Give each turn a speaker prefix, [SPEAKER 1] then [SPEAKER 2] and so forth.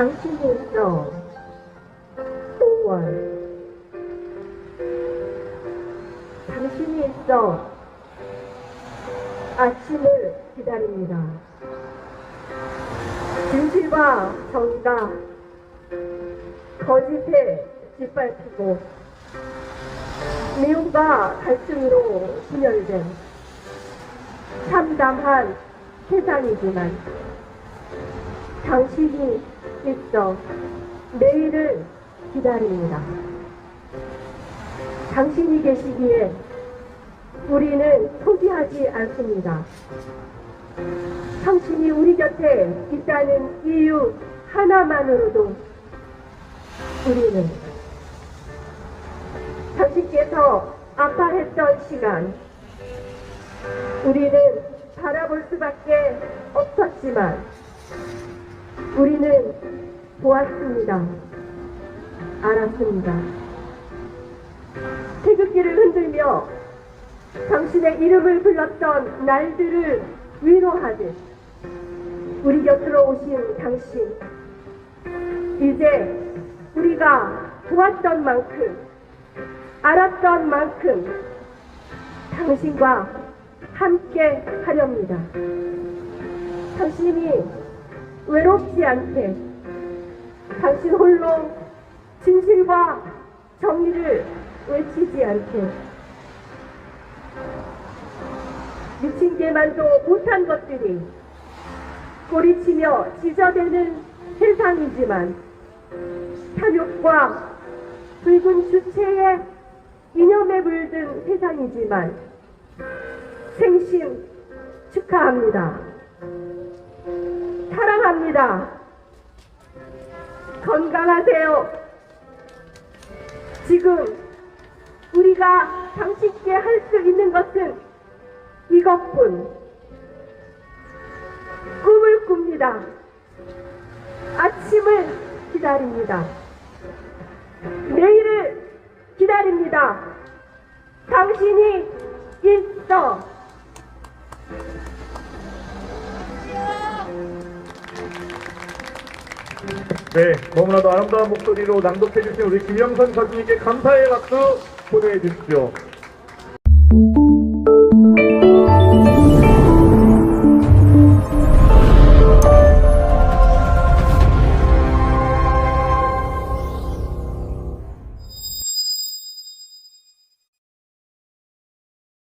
[SPEAKER 1] 당신이 있어 5월. 당신이 있어 아침을 기다립니다. 진실과 정의가 거짓에 짓밟히고 미움과 갈등으로 분열된 참담한 세상이지만 당신이 있어 내일을 기다립니다. 당신이 계시기에 우리는 포기하지 않습니다. 당신이 우리 곁에 있다는 이유 하나만으로도 우리는 당신께서 아파했던 시간 우리는 바라볼 수밖에 없었지만 우리는 보았습니다. 알았습니다. 태극기를 흔들며 당신의 이름을 불렀던 날들을 위로하듯 우리 곁으로 오신 당신 이제 우리가 보았던 만큼 알았던 만큼 당신과 함께 하렵니다. 당신이 외롭지 않게 당신 홀로 진실과 정의를 외치지 않게 미친 개만도 못한 것들이 꼬리치며 지저대는 세상이지만 탐욕과 붉은 주체의 이념에 물든 세상이지만 생신 축하합니다. 사랑합니다. 건강하세요. 지금 우리가 당신께 할 수 있는 것은 이것뿐. 꿈을 꿉니다. 아침을 기다립니다. 내일을 기다립니다. 당신이 있어.
[SPEAKER 2] 네, 너무나도 아름다운 목소리로 낭독해주신 우리 김영선 가수님께 감사의 박수 보내주십시오.